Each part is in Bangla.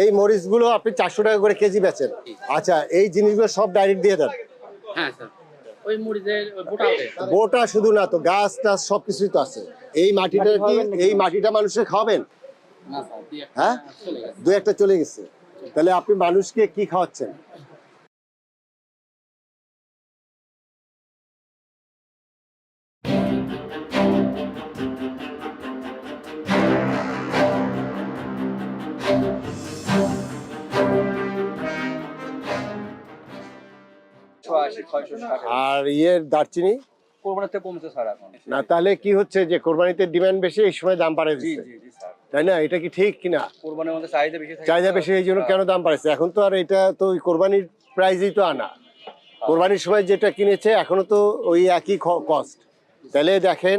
এই মরিচগুলো আপনি চারশো টাকা করে কেজি বেচেন। আচ্ছা এই জিনিসগুলো সব ডাইরেক্ট দিয়ে দেন? হ্যাঁ স্যার। ওই মুড়িদের বোটা শুধু না তো গাছ টাছ সবকিছুই তো আছে। এই মাটিটা কি এই মাটিটা মানুষে খাওয়াবেন? না স্যার দুই একটা। হ্যাঁ? দু একটা চলে গেছে। তাহলে আপনি মানুষকে কি খাওয়াচ্ছেন? আর ইয়ের দারচিনি? কোরবানির কমছে স্যার এখন। না তাহলে কি হচ্ছে যে কোরবানিতে ডিমান্ড বেশি এই সময় দাম বাড়ে জি জি জি স্যার। তাই না? এটা কি ঠিক কিনা? কোরবানির মধ্যে চাহিদা বেশি চাহিদা বেশি এই জন্য কেন দাম বাড়ছে? এখন তো আর এটা তো ওই কোরবানির প্রাইজই তো আনা। কোরবানির সময় যেটা কিনেছে এখনও তো ওই একই কস্ট তাহলে দেখেন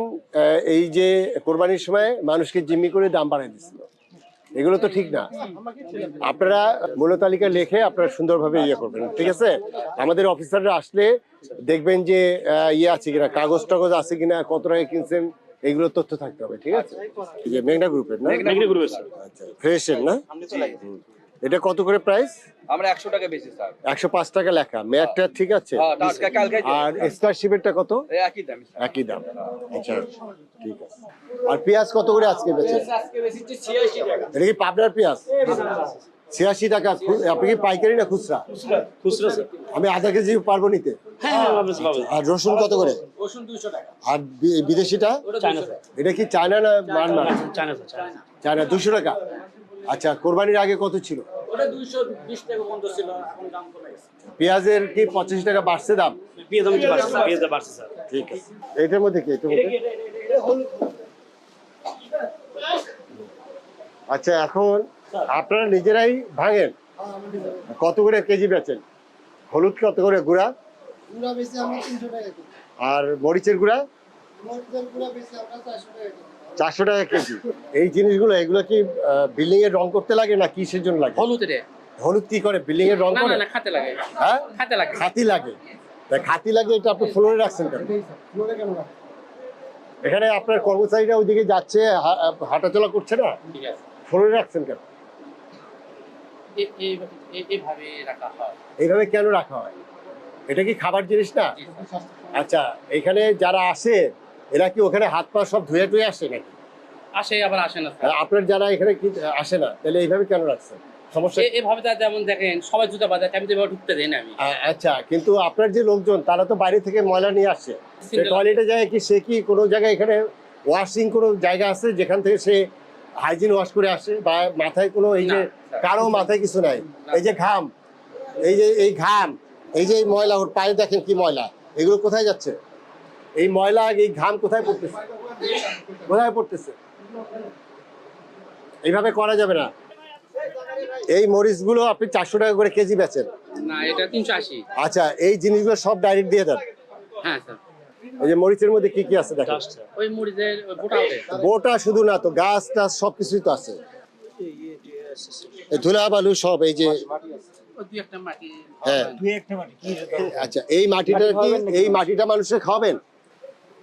এই যে কোরবানির সময় মানুষকে জিম্মি করে দাম বাড়াই দিচ্ছিল এগুলো তো ঠিক না। আপনারা মূল্য তালিকা লিখে আপনারা সুন্দরভাবে ইয়ে করবেন ঠিক আছে? আমাদের অফিসাররা আসলে দেখবেন যে ইয়ে আছে কিনা কাগজ টাগজ আছে কিনা কত টাকা কিনছেন এগুলো তথ্য থাকতে হবে ঠিক আছে? মেঘনা গ্রুপের না? আচ্ছা ফ্রেশের না। এটা কত করে প্রাইস আমরা একশো টাকা বেশি স্যার। একশো পাঁচ টাকা লেখা। মেয়ারটা ঠিক আছে? হ্যাঁ আর স্কলারশিপেরটা কত? একই দাম একই দাম। আচ্ছা ঠিক আছে। আর পেঁয়াজ কত করে আজকে বেচে? আজকে টাকা। এটা কি পাবনার পেঁয়াজ? ছিয়াশি টাকা। আপনি কি পাইকারি না খুচরা? খুচরা আমি আধা কেজি পারব নিতে। হ্যাঁ হ্যাঁ পাবেন আর রসুন কত করে? আর বিদেশিটা? এটা কি চায়না না চায়না চায়না দুশো টাকা। আচ্ছা কোরবানির আগে কত ছিল? ওটা দুইশো বিশ টাকা পর্যন্ত ছিল এখন দাম কমে গেছে। পেঁয়াজের কি পঁচাশি টাকা বাড়ছে দাম? পেঁয়াজ দাম বাড়ছে পেঁয়াজ বাড়ছে স্যার। ঠিক আছে। এটার মধ্যে কি? এটার মধ্যে? আচ্ছা এখন আপনারা নিজেরাই ভাঙেন। কত করে কেজি বেচেন? হলুদ কত করে গুঁড়া? আর মরিচের গুঁড়া? মরিচের গুঁড়া বেশি আমরা চারশো টাকা চারশো টাকা কেজি। এই জিনিসগুলো এগুলো কি বিল্ডিং এর রং করতে লাগে না কিসের জন্য লাগে? হলুদ কি করে? বিল্ডিং এর রং করে? না না খাতে লাগে। হ্যাঁ? খাতে লাগে। খাতি লাগে। তা খাতি লাগে এটা আপনি ফ্লোরে রাখছেন কেন? ফ্লোরে কেন এখানে আপনার কর্মচারীরা ওইদিকে যাচ্ছে হা- হাঁটাচলা করছে না? ফ্লোরে রাখছেন কেন? এ- এই- এই- এইভাবে রাখা হয়। এইভাবে কেন রাখা হয়? এটা কি খাবার জিনিস না? আচ্ছা এখানে যারা আসে এরা কি ওখানে হাত পা সব ধুয়ে টুয়ে আসে নাকি? আসে আবার আসে না আপনার যারা এখানে কি আসে না তাহলে এইভাবে কেন রাখছেন? সমস্যা এভাবে তার যেমন দেখেন সবাই জুতা বাজার আমি তো এভাবে ঢুকতে দেই না আমি। আচ্ছা কিন্তু আপনার যে লোকজন তারা তো বাইরে থেকে ময়লা নিয়ে আসছে টয়লেটে যায় কি সে কি কোনো জায়গায় এখানে ওয়াশিং কোনো জায়গা আছে যেখান থেকে সে হাইজিন ওয়াশ করে আসে? বা মাথায় কোনো এই যে কারও মাথায় কিছু নাই? এই যে ঘাম এই যে এই ঘাম এই যে এই ময়লা ওর পায়ে দেখেন কি ময়লা এগুলো কোথায় যাচ্ছে? এই ময়লা এই ঘাম কোথায় পড়তেছে? কোথায় পড়তেছে? এইভাবে করা যাবে না। এই মরিচগুলো আপনি চারশো টাকা করে কেজি বেচেন। না এটা তিনশো আশি। আচ্ছা এই জিনিসগুলো সব ডাইরেক্ট দিয়ে দেন। হ্যাঁ স্যার। এই যে মরিচের মধ্যে কি কি আছে দেখেন। জাস্ট ওই বোটা বোটা শুধু না তো গাছ টাছ সব কিছুই তো আছে। এই ধুলা বালু সব এই যে ওই দুই একটা মাটি। হ্যাঁ। দুই একটা মাটি। কি আচ্ছা এই মাটিটা কি এই মাটিটা মানুষের খাওয়াবেন না স্যার দুই একটা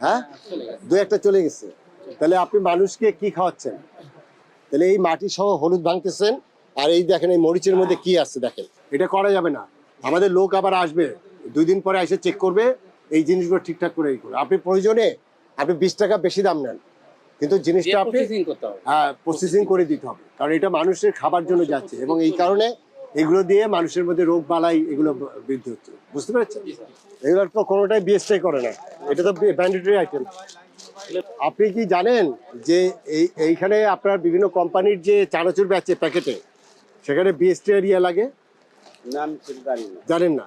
হ্যাঁ? দু একটা চলে গেছে। তাহলে আপনি মানুষকে কি খাওয়াচ্ছেন? তাহলে এই মাটি সহ হলুদ ভাঙতেছেন আর এই দেখেন এই মরিচের মধ্যে কি আছে দেখেন। এটা করা যাবে না। আমাদের লোক আবার আসবে দুই দিন পরে এসে চেক করবে এই জিনিসগুলো ঠিকঠাক করে করবে আপনি প্রয়োজনে আপনি বিশ টাকা বেশি দাম নেন। কিন্তু জিনিসটা আপনি হ্যাঁ প্রসেসিং করে দিতে হবে। কারণ এটা মানুষের খাবার জন্য যাচ্ছে। এবং এই কারণে এগুলো দিয়ে মানুষের মধ্যে রোগ বালাই এগুলো বৃদ্ধি হচ্ছে। বুঝতে পেরেছেন? এগুলো তো কোনোটাই বিএসটাই করে না। এটা তো ব্যান্ডেটরি আইটেম আপনি কি জানেন যে এই এইখানে আপনার বিভিন্ন কোম্পানির যে চানাচুর বেচে প্যাকেটে সেখানে বিএসটি এরিয়া লাগে? আমি না। জানেন না?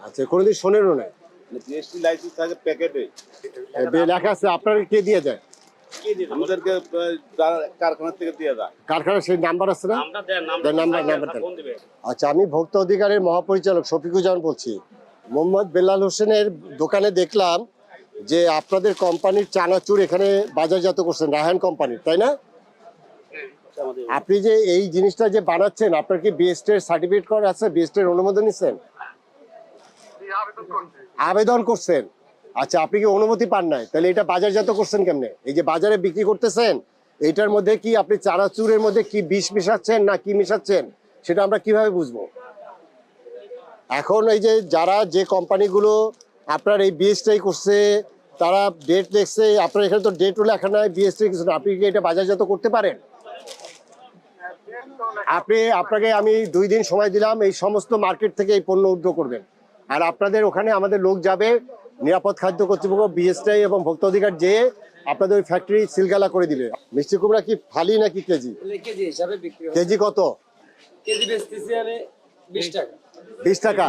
আচ্ছা কোনোদিন শোনেনও না জিএসটি লাইসেন্স থাকে প্যাকেটে। লেখা আছে আপনার কে দিয়ে যায় আমাদেরকে কারখানা থেকে দিয়ে যায় কারখানার সেই নাম্বার আছে না? আমরা দেন নাম দেন, নাম্বার- নাম্বার দেন। আচ্ছা আমি ভোক্তা অধিকারের মহাপরিচালক শফিকুজ্জামান বলছি। মোহাম্মদ বেলাল হোসেনের দোকানে দেখলাম যে আপনাদের কোম্পানির চানাচুর এখানে বাজারজাত করছেন রায়হান কোম্পানির তাই না? আপনি যে এই জিনিসটা যে বানাচ্ছেন আপনার কি বিএসটের সার্টিফিকেট করা আছে বিএসটের অনুমোদন নিচ্ছেন? আবেদন করছেন। আচ্ছা আপনি কি অনুমতি পান নাই? তাহলে এটা বাজারজাত করছেন কেমনে? এই যে বাজারে বিক্রি করতেছেন এইটার মধ্যে কি আপনি চানাচুরের মধ্যে কি বিষ মিশাচ্ছেন না কি মিশাচ্ছেন? সেটা আমরা কীভাবে বুঝব? এখন এই যে যারা যে কোম্পানিগুলো আপনার এই বিএসটাই করছে, তারা ডেট দেখছে, আপনার এখানে তো ডেটও লেখা নাই বিএসটাই কিছু না। আপনি কি এটা বাজারজাত করতে পারেন? আপনি, আপনাকে আমি দুই দিন সময় দিলাম, এই সমস্ত মার্কেট থেকে এই পণ্য উদ্যোগ করবেন। আর আপনাদের ওখানে আমাদের লোক যাবে নিরাপদ খাদ্য কর্তৃপক্ষ বিএসটাই এবং ভোক্তা অধিকার যেয়ে আপনাদের ওই ফ্যাক্টরি সিলগালা করে দিবে। মিষ্টি কুমড়া কি ফালি নাকি কেজি? কেজি হিসাবে বিক্রি কেজি কত? কেজি বেচতেছি আমি বিশ টাকা। বিশ টাকা?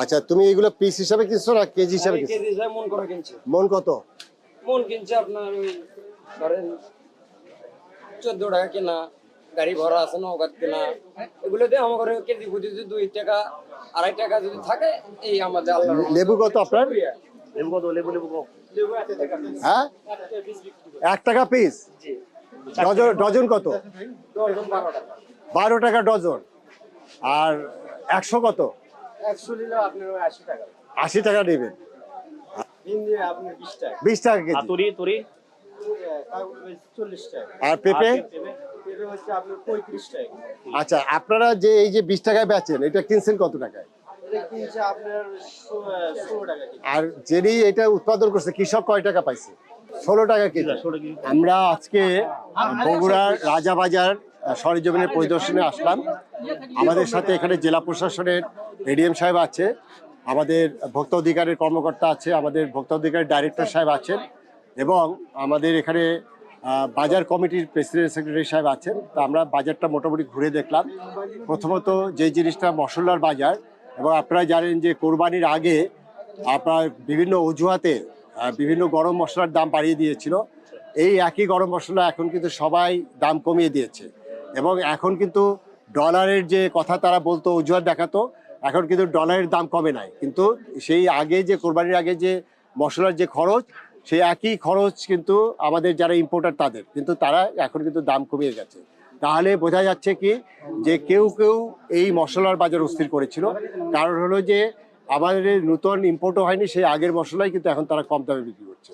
আচ্ছা তুমি এগুলো পিস হিসাবে কিনছো না কেজি হিসাবে মন করে কিনছি। মন কত? মন কিনছে আপনার ওই ধরেন চোদ্দ টাকা কেনা গাড়ি ভরা আছে নৌকাত কেনা। এগুলোতে আমার ঘরে কেজি প্রতি যদি দুই টাকা আড়াই টাকা যদি থাকে এই আমাদের লেবু কত আপনার? লেবু কত? লেবু লেবু কত হ্যাঁ? এক টাকা পিস ডজন ডজন কত? বারো টাকা। ডজন। আর একশো কত? আশি টাকা নেবেন। বিশ টাকা। আর কেজি। তরি তরি? আর পেঁপে? এটা হচ্ছে আপনার পঁয়ত্রিশ টাকা। আচ্ছা আপনারা যে এই যে বিশ টাকায় বেচেন এটা কিনছেন কত টাকায়? আর যিনি এটা উৎপাদন করছে, কৃষক কয় টাকা পাইছে? ষোলো টাকা কেজি। আমরা আজকে বগুড়ার রাজাবাজার সরেজমিনের পরিদর্শনে আসলাম। আমাদের সাথে এখানে জেলা প্রশাসনের এডিএম সাহেব আছে, আমাদের ভোক্তা অধিকারের কর্মকর্তা আছে, আমাদের ভোক্তা অধিকারের ডাইরেক্টর সাহেব আছেন এবং আমাদের এখানে বাজার কমিটির প্রেসিডেন্ট সেক্রেটারি সাহেব আছেন। তো আমরা বাজারটা মোটামুটি ঘুরে দেখলাম। প্রথমত যে জিনিসটা মশলার বাজার এবং আপনারা জানেন যে কোরবানির আগে আপনার বিভিন্ন অজুহাতে বিভিন্ন গরম মশলার দাম বাড়িয়ে দিয়েছিল। এই একই গরম মশলা এখন কিন্তু সবাই দাম কমিয়ে দিয়েছে। এবং এখন কিন্তু ডলারের যে কথা তারা বলতো, অজুহাত দেখাতো, এখন কিন্তু ডলারের দাম কমে নাই। কিন্তু সেই আগে যে, কোরবানির আগে যে মশলার যে খরচ, সেই একই খরচ কিন্তু আমাদের যারা ইম্পোর্টার তাদের। কিন্তু তারা এখন কিন্তু দাম কমিয়ে গেছে। তাহলে বোঝা যাচ্ছে কি যে কেউ কেউ এই মশলার বাজার অস্থির করেছিল। কারণ হলো যে আমাদের নতুন ইম্পোর্টও হয়নি, সেই আগের মশলাই কিন্তু এখন তারা কম দামে বিক্রি করছে।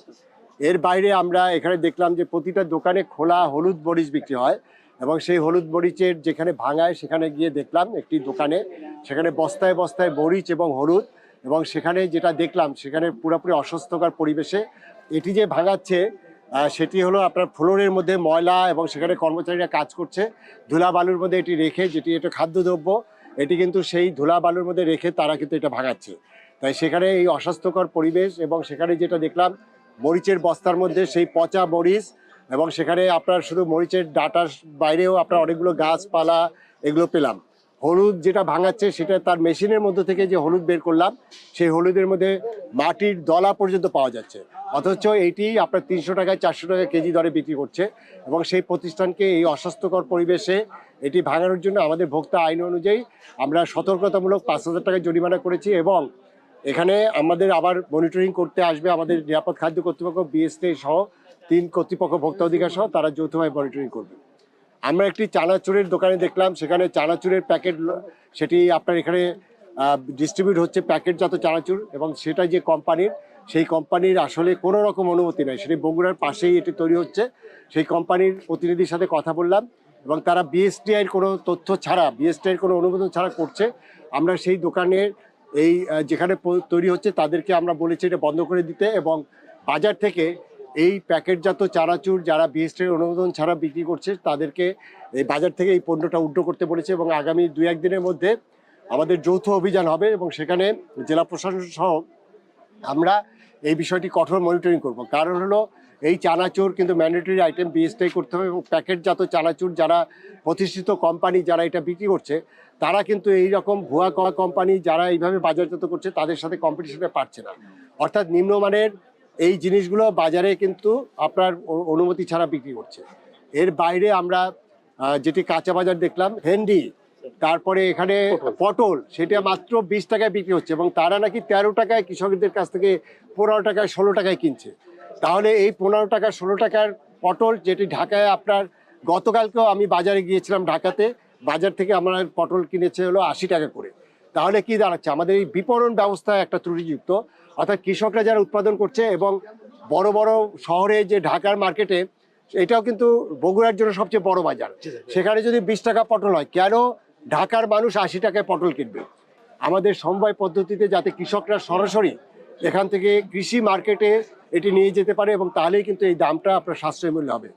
এর বাইরে আমরা এখানে দেখলাম যে প্রতিটা দোকানে খোলা হলুদ মরিচ বিক্রি হয় এবং সেই হলুদ মরিচের যেখানে ভাঙায় সেখানে গিয়ে দেখলাম একটি দোকানে সেখানে বস্তায় বস্তায় মরিচ এবং হলুদ এবং সেখানে যেটা দেখলাম সেখানে পুরোপুরি অস্বাস্থ্যকর পরিবেশে এটি যে ভাঙাচ্ছে সেটি হলো আপনার ফ্লোরের মধ্যে ময়লা এবং সেখানে কর্মচারীরা কাজ করছে। ধুলা বালুর মধ্যে এটি রেখে যেটি এটা খাদ্যদ্রব্য, এটি কিন্তু সেই ধুলা বালুর মধ্যে রেখে তারা কিন্তু এটা ভাঙাচ্ছে তাই সেখানে এই অস্বাস্থ্যকর পরিবেশ এবং সেখানে যেটা দেখলাম, মরিচের বস্তার মধ্যে সেই পচা মরিচ এবং সেখানে আপনার শুধু মরিচের ডাটার বাইরেও আপনার অনেকগুলো গাছপালা এগুলো পেলাম। হলুদ যেটা ভাঙাচ্ছে সেটা তার মেশিনের মধ্যে থেকে যে হলুদ বের করলাম, সেই হলুদের মধ্যে মাটির দলা পর্যন্ত পাওয়া যাচ্ছে। অথচ এইটি আপনার তিনশো টাকায় চারশো টাকা কেজি দরে বিক্রি করছে এবং সেই প্রতিষ্ঠানকে এই অস্বাস্থ্যকর পরিবেশে এটি ভাঙানোর জন্য আমাদের ভোক্তা আইন অনুযায়ী আমরা সতর্কতামূলক পাঁচ হাজার টাকা জরিমানা করেছি এবং এখানে আমাদের আবার মনিটরিং করতে আসবে আমাদের নিরাপদ খাদ্য কর্তৃপক্ষ বিএসটি সহ তিন কর্তৃপক্ষ ভোক্তা অধিকার সহ তারা যৌথভাবে মনিটরিং করবে। আমরা একটি চানাচুরের দোকানে দেখলাম, সেখানে চানাচুরের প্যাকেট সেটি আপনার এখানে ডিস্ট্রিবিউট হচ্ছে প্যাকেটজাত চানাচুর এবং সেটা যে কোম্পানির, সেই কোম্পানির আসলে কোনো রকম অনুমতি নেই। সেটি বগুড়ার পাশেই এটি তৈরি হচ্ছে। সেই কোম্পানির প্রতিনিধির সাথে কথা বললাম এবং তারা বিএসটিআইয়ের কোনো তথ্য ছাড়া বিএসটিআইয়ের কোনো অনুমোদন ছাড়া করছে। আমরা সেই দোকানের এই যেখানে তৈরি হচ্ছে তাদেরকে আমরা বলেছি এটা বন্ধ করে দিতে এবং বাজার থেকে এই প্যাকেটজাত চারাচুর যারা বিএসটির অনুমোদন ছাড়া বিক্রি করছে, তাদেরকে এই বাজার থেকে এই পণ্যটা উল্টো করতে বলেছে এবং আগামী দু একদিনের মধ্যে আমাদের যৌথ অভিযান হবে এবং সেখানে জেলা প্রশাসন সহ আমরা এই বিষয়টি কঠোর মনিটরিং করব। কারণ হলো এই চানাচুর কিন্তু ম্যান্ডেটরি আইটেম বিএসটাই করতে হবে এবং প্যাকেটজাত চানাচুর যারা প্রতিষ্ঠিত কোম্পানি যারা এটা বিক্রি করছে, তারা কিন্তু এই রকম ভুয়া কোম্পানি যারা এইভাবে বাজারজাত করছে, তাদের সাথে কম্পিটিশনে পারছে না। অর্থাৎ নিম্নমানের এই জিনিসগুলো বাজারে কিন্তু আপনার অনুমতি ছাড়া বিক্রি করছে। এর বাইরে আমরা যেটি কাঁচা বাজার দেখলাম ভেন্ডি তারপরে এখানে পটল সেটা মাত্র বিশ টাকায় বিক্রি হচ্ছে এবং তারা নাকি তেরো টাকায় কৃষকদের কাছ থেকে পনেরো টাকায় ষোলো টাকায় কিনছে। তাহলে এই পনেরো টাকা ষোলো টাকার পটল যেটি ঢাকায় আপনার গতকালকেও আমি বাজারে গিয়েছিলাম ঢাকাতে বাজার থেকে আমার পটল কিনেছে হলো আশি টাকা করে। তাহলে কি দাঁড়াচ্ছে? আমাদের এই বিপণন ব্যবস্থা একটা ত্রুটিযুক্ত। অর্থাৎ কৃষকরা যারা উৎপাদন করছে এবং বড় বড় শহরে যে ঢাকার মার্কেটে এটাও কিন্তু বগুড়ার জন্য সবচেয়ে বড় বাজার। সেখানে যদি বিশ টাকা পটল হয় কেন ঢাকার মানুষ আশি টাকায় পটল কিনবে? আমাদের সমবায় পদ্ধতিতে যাতে কৃষকরা সরাসরি এখান থেকে কৃষি মার্কেটে এটি নিয়ে যেতে পারে এবং তাহলেই কিন্তু এই দামটা আপনার সাশ্রয় মূল্য হবে।